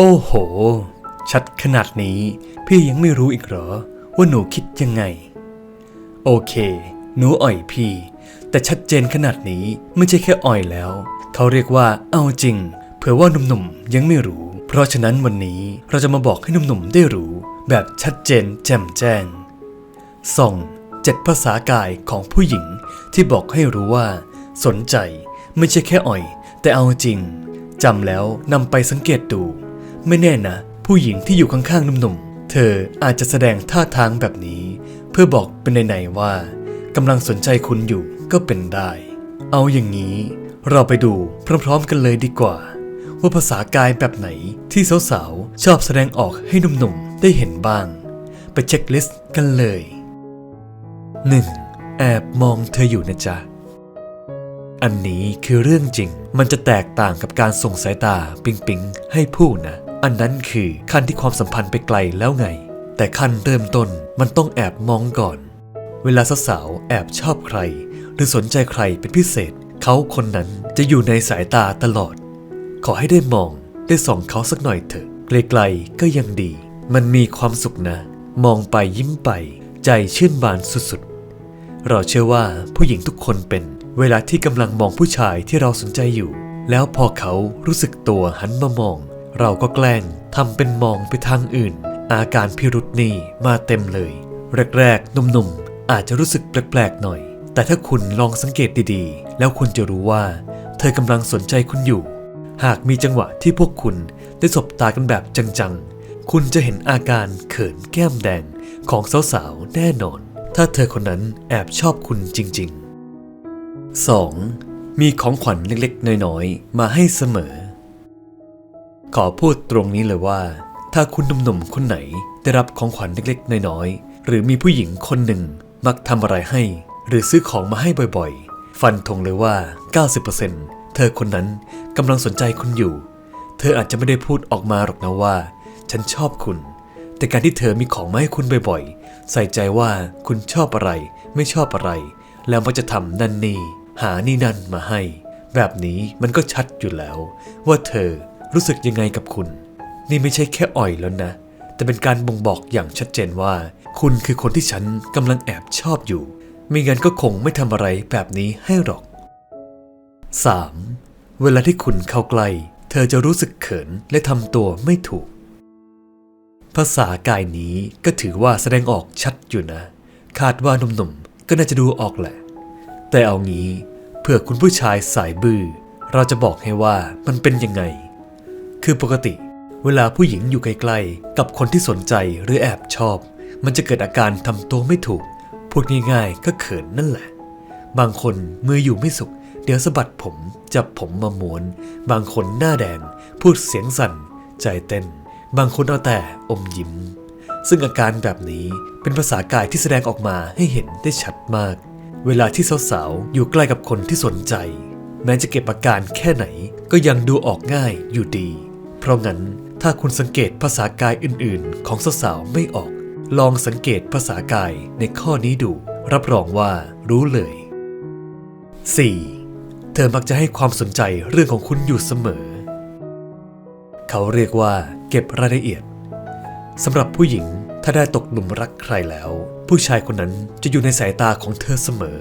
โอ้โห ชัดขนาดนี้ พี่ยังไม่รู้อีกเหรอ ว่าหนูคิดยังไง โอเค หนูอ่อยพี่ แต่ชัดเจนขนาดนี้ไม่ใช่แค่อ่อยแล้ว เขาเรียกว่าเอาจริง เผื่อว่าหนุ่มๆยังไม่รู้ เพราะฉะนั้นวันนี้เราจะมาบอกให้หนุ่มๆได้รู้ แบบชัดเจนแจ่มแจ้งส่องเจ็ดภาษากายของผู้หญิงที่บอกให้รู้ว่า สนใจไม่ใช่แค่อ่อย แต่เอาจริงจำแล้วนำไปสังเกตดู ไม่แน่นะ ผู้หญิงที่อยู่ข้างๆหนุ่มๆ เธออาจจะแสดงท่าทางแบบนี้ เพื่อบอกเป็นในๆว่ากำลังสนใจคุณอยู่ก็เป็นได้ เอาอย่างนี้ เราไปดูพร้อมๆกันเลยดีกว่า ว่าภาษากายแบบไหนที่สาวๆ ชอบแสดงออกให้หนุ่มๆ ได้เห็นบ้าง ไปเช็คลิสต์กันเลย 1. แอบมองเธออยู่นะจ๊ะ อันนี้คือเรื่องจริง มันจะแตกต่างกับการส่งสายตาปิงปิงให้ผู้นะ อันนั้นคือขั้นที่ความสัมพันธ์ไปไกลแล้วไง แต่ขั้นเริ่มต้นมันต้องแอบมองก่อน เวลาสาวแอบชอบใคร หรือสนใจใครเป็นพิเศษ เขาคนนั้นจะอยู่ในสายตาตลอด ขอให้ได้มองได้ส่องเขาสักหน่อยเถอะไกลๆก็ยังดี มันมีความสุขนะ มองไปยิ้มไป ใจชื่นบานสุดๆ เราเชื่อว่าผู้หญิงทุกคนเป็น เวลาที่กำลังมองผู้ชายที่เราสนใจอยู่ แล้วพอเขารู้สึกตัวหันมามอง เราก็แกล้งทำเป็นมองไปทางอื่น อาการพิรุษนี่มาเต็มเลย แรกๆหนุ่มๆ อาจจะรู้สึกแปลกๆหน่อย แต่ถ้าคุณลองสังเกตดีๆ แล้วคุณจะรู้ว่า เธอกำลังสนใจคุณอยู่ หากมีจังหวะที่พวกคุณได้สบตากันแบบจังๆ คุณจะเห็นอาการเขินแก้มแดงของสาวๆ แน่นอน ถ้าเธอคนนั้นแอบชอบคุณจริง ๆ 2. มีของขวัญเล็กๆ น้อยๆ มาให้เสมอ ขอพูดตรงนี้เลยว่า ถ้าคุณหนุ่มๆคนไหน ได้รับของขวัญเล็กๆ น้อยๆ หรือมีผู้หญิงคนหนึ่งมักทำอะไรให้ หรือซื้อของมาให้บ่อยๆ ฟันธงเลยว่า 90%เธอคนนั้นกำลังสนใจคุณอยู่ เธออาจจะไม่ได้พูดออกมาหรอกนะว่า ฉันชอบคุณ แต่การที่เธอมีของมาให้คุณบ่อยๆ ใส่ใจว่าคุณชอบอะไร ไม่ชอบอะไร แล้วมันจะทำนั่นนี่หานี่นั่นมาให้ แบบนี้มันก็ชัดอยู่แล้ว ว่าเธอ รู้สึกยังไงกับคุณ นี่ไม่ใช่แค่อ่อยแล้วนะ แต่เป็นการบ่งบอกอย่างชัดเจนว่า คุณคือคนที่ฉันกำลังแอบชอบอยู่ไม่งั้นก็คงไม่ทำอะไรแบบนี้ให้หรอก 3. เวลาที่คุณเข้าใกล้เธอจะรู้สึกเขินและทำตัวไม่ถูก ภาษากายนี้ก็ถือว่าแสดงออกชัดอยู่นะ คาดว่าหนุ่มๆก็น่าจะดูออกแหละ แต่เอางี้เพื่อคุณผู้ชายสายบือ้อเราจะบอกให้ว่ามันเป็นยังไง คือปกติ เวลาผู้หญิงอยู่ใกล้ๆกับคนที่สนใจหรือแอบชอบ มันจะเกิดอาการทำตัวไม่ถูก พูดง่ายๆก็เขินนั่นแหละ บางคนมืออยู่ไม่สุข เดี๋ยวสะบัดผมจับผมมาหมวน บางคนหน้าแดง พูดเสียงสั่น ใจเต้น บางคนเอาแต่อมยิ้ม ซึ่งอาการแบบนี้เป็นภาษากายที่แสดงออกมาให้เห็นได้ชัดมาก เวลาที่สาวๆอยู่ใกล้กับคนที่สนใจ แม้จะเก็บอาการแค่ไหนก็ยังดูออกง่ายอยู่ดี เพราะงั้นถ้าคุณสังเกตภาษากายอื่นๆ ของสาวๆไม่ออก ลองสังเกตภาษากายในข้อนี้ดู รับรองว่ารู้เลย 4. เธอมักจะให้ความสนใจเรื่องของคุณอยู่เสมอ เขาเรียกว่า เก็บรายละเอียดสำหรับผู้หญิงถ้าได้ตกหลุมรักใครแล้ว ผู้ชายคนนั้นจะอยู่ในสายตาของเธอเสมอ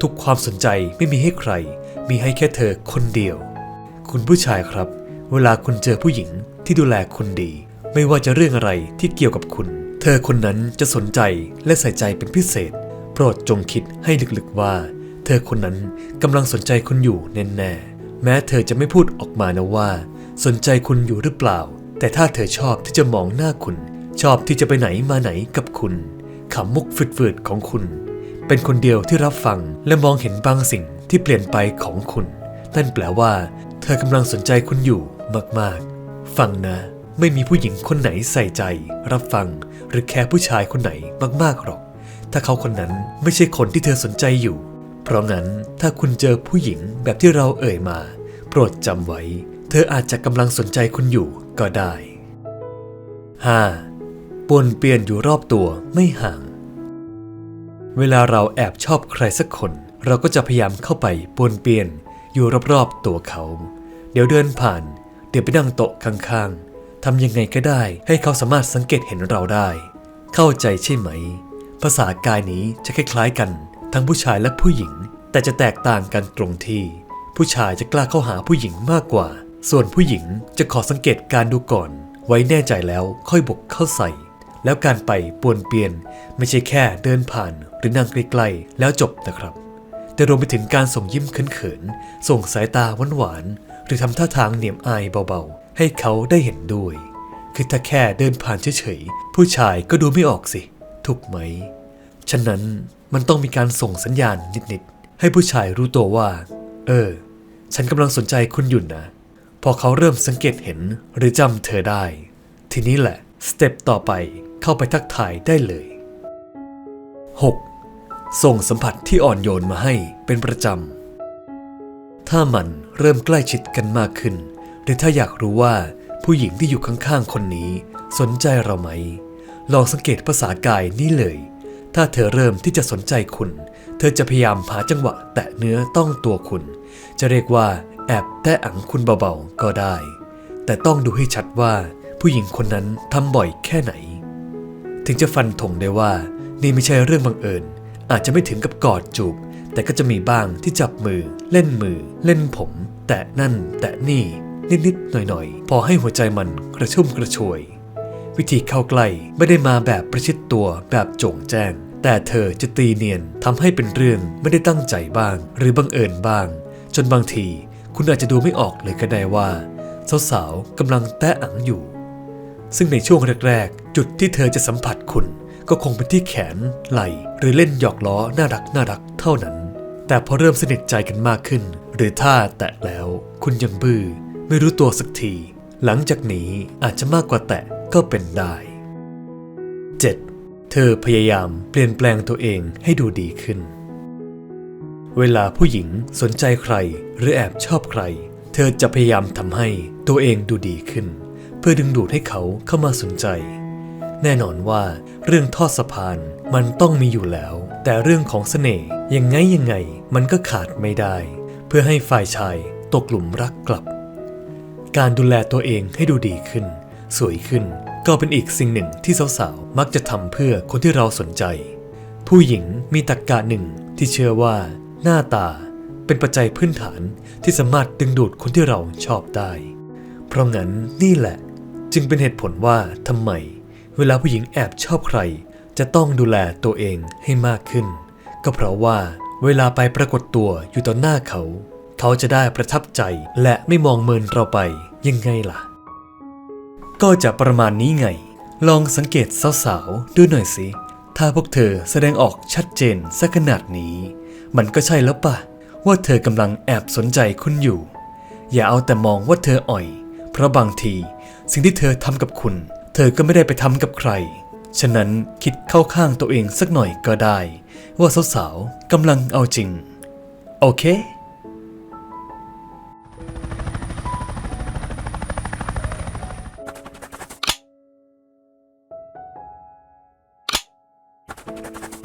ทุกความสนใจไม่มีให้ใคร มีให้แค่เธอคนเดียว คุณผู้ชายครับ เวลาคุณเจอผู้หญิงที่ดูแลคุณดี ไม่ว่าจะเรื่องอะไรที่เกี่ยวกับคุณ เธอคนนั้นจะสนใจและใส่ใจเป็นพิเศษ โปรดจงคิดให้ลึกๆว่า เธอคนนั้นกำลังสนใจคุณอยู่แน่ๆแม้เธอจะไม่พูดออกมานะว่า สนใจคุณอยู่หรือเปล่า แต่ถ้าเธอชอบที่จะมองหน้าคุณ ชอบที่จะไปไหนมาไหนกับคุณขำมุกฝืดๆของคุณ เป็นคนเดียวที่รับฟังและมองเห็นบางสิ่งที่เปลี่ยนไปของคุณ นั่นแปลว่า เธอกำลังสนใจคุณอยู่ มากๆ ฟังนะ ไม่มีผู้หญิงคนไหนใส่ใจ รับฟัง หรือแคร์ผู้ชายคนไหนมากๆหรอก ถ้าเขาคนนั้นไม่ใช่คนที่เธอสนใจอยู่ เพราะงั้นถ้าคุณเจอผู้หญิงแบบที่เราเอ่ยมา โปรดจำไว้ เธออาจจะกำลังสนใจคุณอยู่ก็ได้ 5. ปนเปลี่ยนอยู่รอบตัวไม่ห่าง เวลาเราแอบชอบใครสักคน เราก็จะพยายามเข้าไปปนเปลี่ยนอยู่รอบๆตัวเขา เดี๋ยวเดินผ่าน เดี๋ยวไปนั่งโต๊ะข้างๆทำยังไงก็ได้ให้เขาสามารถสังเกตเห็นเราได้ เข้าใจใช่ไหม ภาษากายนี้จะคล้ายๆกัน ทั้งผู้ชายและผู้หญิง แต่จะแตกต่างกันตรงที่ ผู้ชายจะกล้าเข้าหาผู้หญิงมากกว่า ส่วนผู้หญิงจะขอสังเกตการดูก่อน ไว้แน่ใจแล้วค่อยบุกเข้าใส่ แล้วการไปปวนเปลี่ยน ไม่ใช่แค่เดินผ่านหรือนั่งใกล้ๆแล้วจบนะครับแต่รวมไปถึงการส่งยิ้มเขินๆ ส่งสายตาหวาน รือทำท่าทางเหนียมอายเบาๆ ให้เขาได้เห็นด้วย คือถ้าแค่เดินผ่านเฉยๆ ผู้ชายก็ดูไม่ออกสิ ถูกไหม ฉะนั้นมันต้องมีการส่งสัญญาณนิดๆ ให้ผู้ชายรู้ตัวว่า เออ ฉันกำลังสนใจคุณอยู่นะ พอเขาเริ่มสังเกตเห็นหรือจำเธอได้ ทีนี้แหละ สเต็ปต่อไปเข้าไปทักทายได้เลย 6. ส่งสัมผัสที่อ่อนโยนมาให้เป็นประจำถ้ามัน เริ่มใกล้ชิดกันมากขึ้น หรือถ้าอยากรู้ว่าผู้หญิงที่อยู่ข้างๆคนนี้ สนใจเราไหม ลองสังเกตภาษากายนี่เลย ถ้าเธอเริ่มที่จะสนใจคุณ เธอจะพยายามหาจังหวะแตะเนื้อต้องตัวคุณ จะเรียกว่าแอบแตะอังคุณเบาๆก็ได้ แต่ต้องดูให้ชัดว่า ผู้หญิงคนนั้นทำบ่อยแค่ไหน ถึงจะฟันธงได้ว่า นี่ไม่ใช่เรื่องบังเอิญ อาจจะไม่ถึงกับกอดจูบ แต่ก็จะมีบ้างที่จับมือ เล่นมือ เล่นผม แตะนั่น แตะนี่ นิดๆ หน่อยๆ พอให้หัวใจมันกระชุ่มกระชวย วิธีเข้าใกล้ไม่ได้มาแบบประชิดตัวแบบโจงแจ้ง แต่เธอจะตีเนียนทำให้เป็นเรื่องไม่ได้ตั้งใจบ้าง หรือบังเอิญบ้าง จนบางทีคุณอาจจะดูไม่ออกเลยก็ได้ว่าสาวๆกำลังแตะอังอยู่ ซึ่งในช่วงแรกๆ จุดที่เธอจะสัมผัสคุณก็คงเป็นที่แขน ไหล่ หรือเล่นหยอกล้อน่ารักน่ารักเท่านั้น แต่พอเริ่มสนิทใจกันมากขึ้น หรือถ้าแตะแล้ว คุณยังบื้อ ไม่รู้ตัวสักที หลังจากนี้อาจจะมากกว่าแตะก็เป็นได้ 7. เธอพยายามเปลี่ยนแปลงตัวเองให้ดูดีขึ้น เวลาผู้หญิงสนใจใครหรือแอบชอบใคร เธอจะพยายามทำให้ตัวเองดูดีขึ้น เพื่อดึงดูดให้เขาเข้ามาสนใจ แน่นอนว่าเรื่องทอดสะพานมันต้องมีอยู่แล้ว แต่เรื่องของเสน่ห์ยังไงยังไง มันก็ขาดไม่ได้ เพื่อให้ฝ่ายชายตกหลุมรักกลับ การดูแลตัวเองให้ดูดีขึ้น สวยขึ้นก็เป็นอีกสิ่งหนึ่งที่สาวๆ มักจะทำเพื่อคนที่เราสนใจ ผู้หญิงมีตรกกะหนึ่งที่เชื่อว่า หน้าตาเป็นปัจจัยพื้นฐานที่สามารถดึงดูดคนที่เราชอบได้ เพราะงั้นนี่แหละ จึงเป็นเหตุผลว่าทำไม เวลาผู้หญิงแอบชอบใคร จะต้องดูแลตัวเองให้มากขึ้น ก็เพราะว่า เวลาไปปรากฏตัวอยู่ต่อหน้าเขา เขาจะได้ประทับใจและไม่มองเมินเราไปยังไงล่ะ ก็จะประมาณนี้ไง ลองสังเกตสาวๆดูหน่อยสิ ถ้าพวกเธอแสดงออกชัดเจนสักขนาดนี้ มันก็ใช่แล้วปะว่าเธอกำลังแอบสนใจคุณอยู่ อย่าเอาแต่มองว่าเธออ่อย เพราะบางที สิ่งที่เธอทำกับคุณ เธอก็ไม่ได้ไปทำกับใคร ฉะนั้นคิดเข้าข้างตัวเองสักหน่อยก็ได้ ว่าสาวๆกำลังเอาจริง โอเค you